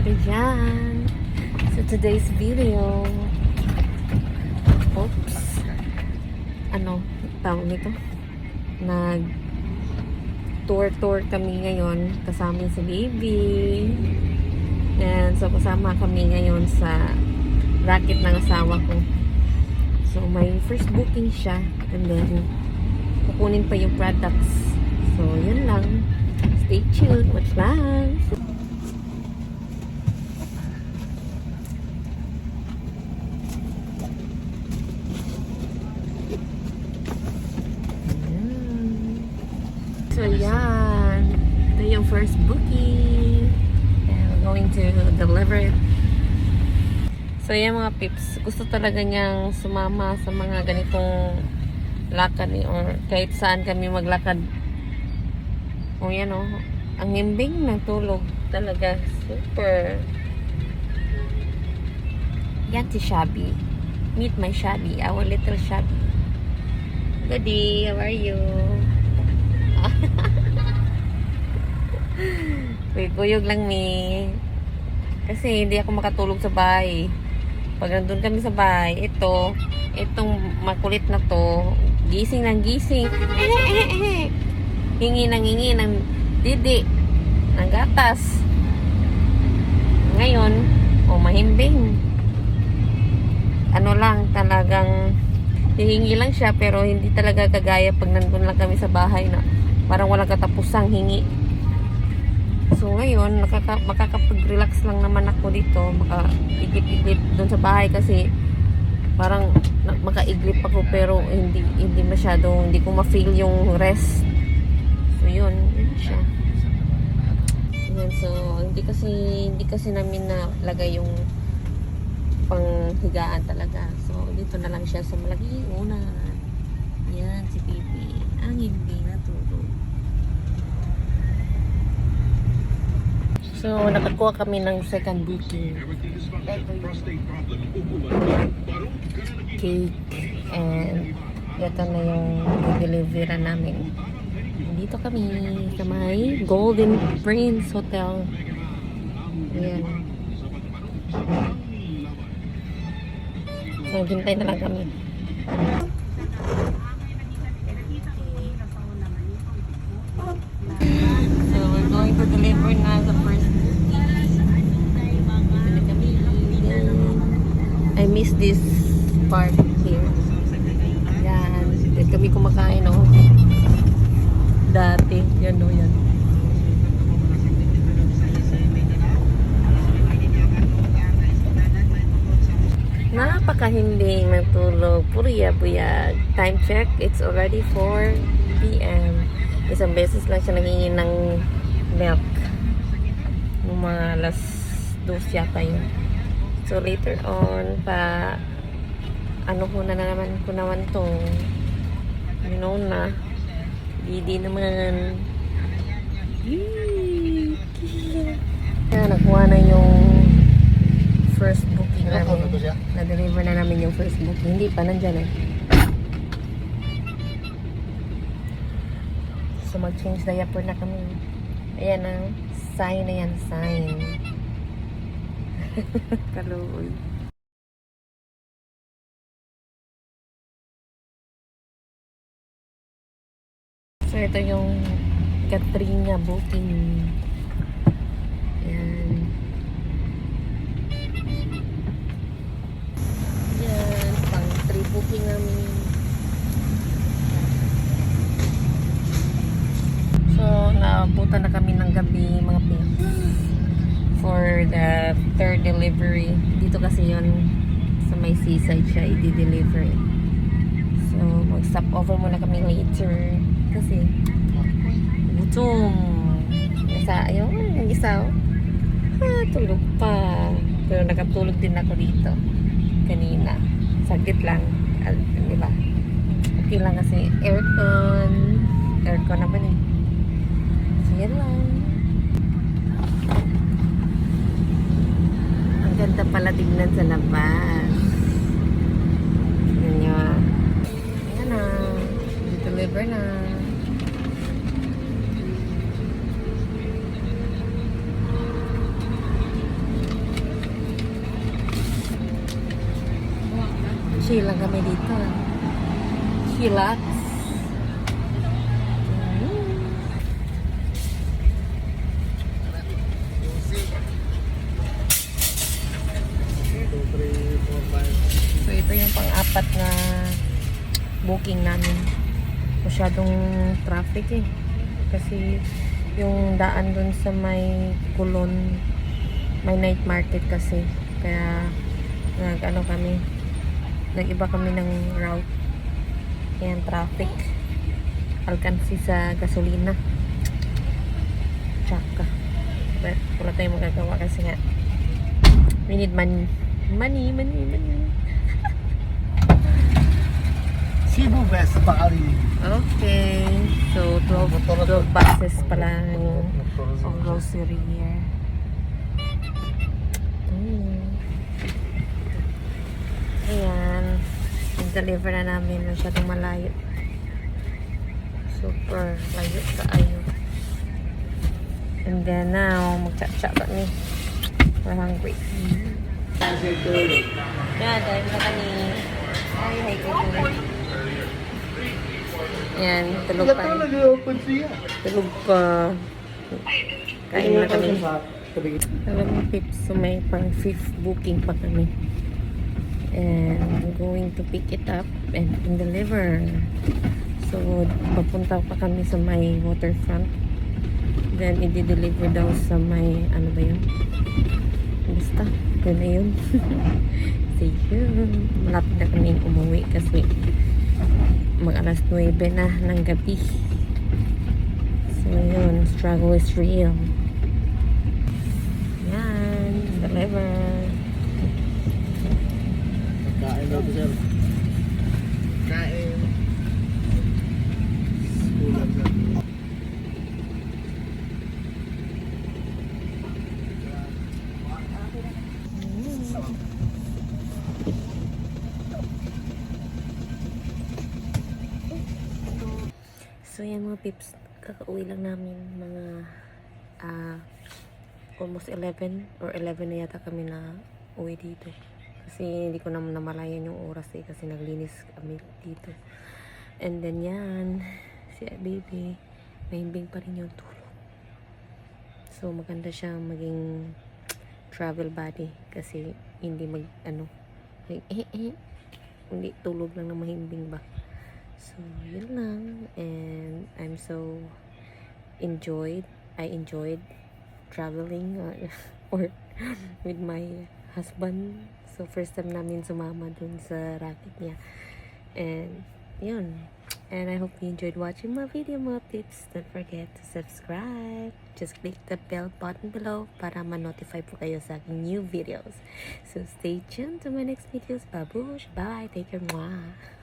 kayo dyan. So today's video, oops, ano, tawag nito? Nag tour-tour kami ngayon kasama si baby. And so kasama kami ngayon sa racket ng asawa ko. So may first booking siya and then kukunin pa yung products. So yun lang. Stay tuned. Watch lang. Ayan. So yan. Ito yung first booking. And we're going to deliver it. So yan mga pips. Gusto talaga niyang sumama sa mga ganitong lakad ni or kahit saan kami maglakad. O yan o. Ang himbing ng tulog talaga. Super. Yan si Shabby. Meet my Shabby. Our little Shabby. Goody, how are you? Uy, kuyog lang mi. Kasi hindi ako makatulog sa bahay. Pag nandun kami sa bahay, ito, itong makulit na to, gising ng gising. hingi ng hingi ng didi, ng gatas. Ngayon, o mahimbing. Ano lang, talagang hihingi lang siya pero hindi talaga kagaya pag nandun lang kami sa bahay na parang walang katapusang hingi. So ngayon, nakaka, makakapag-relax lang naman ako dito. Maka-iglip-iglip doon sa bahay kasi parang makaiglip ako pero hindi hindi masyado, hindi ko ma-feel yung rest. So yun, yun siya. So hindi kasi hindi kasi namin nalagay yung panghigaan talaga. So dito na lang siya sa malaking unan. Yan si baby. Ang hindi natulog. So, nakakuha kami ng second booking. Cake. And ito na yung delivery namin. Dito kami sa may Golden Prince Hotel. Ayan. So, hintay na lang kami. So, we're going to deliver na the first I miss this part here. Yan. Dito kami kumakain, oh. Dati. Yan, oh, yan. Napakahinding natulog. Puriya buyag. Time check, it's already 4 p.m. Isang beses lang siya nangingin ng milk. Mga alas 2 yata yun. So later on, pa ano ko na naman ko naman tong you know na Didi naman. Yee! Kaya nakuha na yung first booking namin. Na-deliver na namin yung first booking. Hindi pa, nandyan eh. So mag-change diaper na kami. Ayan na. Sign na yan, sign. Kaluoy. Ito yung Katrina booking. Yan. Yan. Pang 3 booking namin. So, naabutan na kami ng gabi mga pigs for the third delivery. Dito kasi yon sa may seaside siya i-deliver. So, mag-stop over muna kami later. Kasi, gutom. Isa, ayun, yung isa, oh. Ah, tulog pa. Pero nakatulog din ako dito. Kanina. Saglit lang. Al, di ba? Okay lang kasi aircon. Aircon naman eh. So, yan lang. Ang ganda pala tignan sa labas. Yan nyo. Ayan na. Deliver na. Chill lang kami dito. Chillax. Mm. So ito yung pang-apat na booking namin. Masyadong traffic eh. Kasi yung daan dun sa may kulon, may night market kasi. Kaya nag ano kami, nag-iba kami ng route. Ayan, traffic. Alkansi sa gasolina. Tsaka. But wala tayong magagawa kasi nga we need money. Money, money, money. Cebu West Bali. Okay. So, 12, 12 boxes pala ng of grocery here. Mm. Ayan. Nag-deliver na namin. Masyadong malayo. Super layo sa ayo. And then now, magchat-chat kami. We're hungry. Yan, dahil na kami. Ay, hi, good Yan, tulog pa. Tulog pa. Kain na kami. Alam mo, Pips, so may pang fifth booking pa kami. And I'm going to pick it up and deliver. So, papunta pa kami sa may waterfront. Then, i-deliver daw sa may, ano ba yun? Basta, yun na yun. See you. Malapit na kami umuwi kasi mag alas 9 na ng gabi. So, yun. Struggle is real. Yan. Deliver. Sir. Kain. Sir. So, yan mga pips. Kakauwi lang namin mga ah almost 11 or 11 na yata kami na uwi dito. Kasi hindi ko naman namalayan yung oras eh kasi naglinis kami dito. And then yan, si baby, mahimbing pa rin yung tulog. So maganda siya maging travel buddy kasi hindi mag ano, like, eh, eh, hindi tulog lang na mahimbing ba. So, yun lang. And I'm so enjoyed. I enjoyed traveling or, or with my husband. So, first time namin sumama dun sa racket niya. And, yun. And I hope you enjoyed watching my video, mga tips. Don't forget to subscribe. Just click the bell button below para ma-notify po kayo sa aking new videos. So, stay tuned to my next videos. Babush! Bye! Take care! Mwah!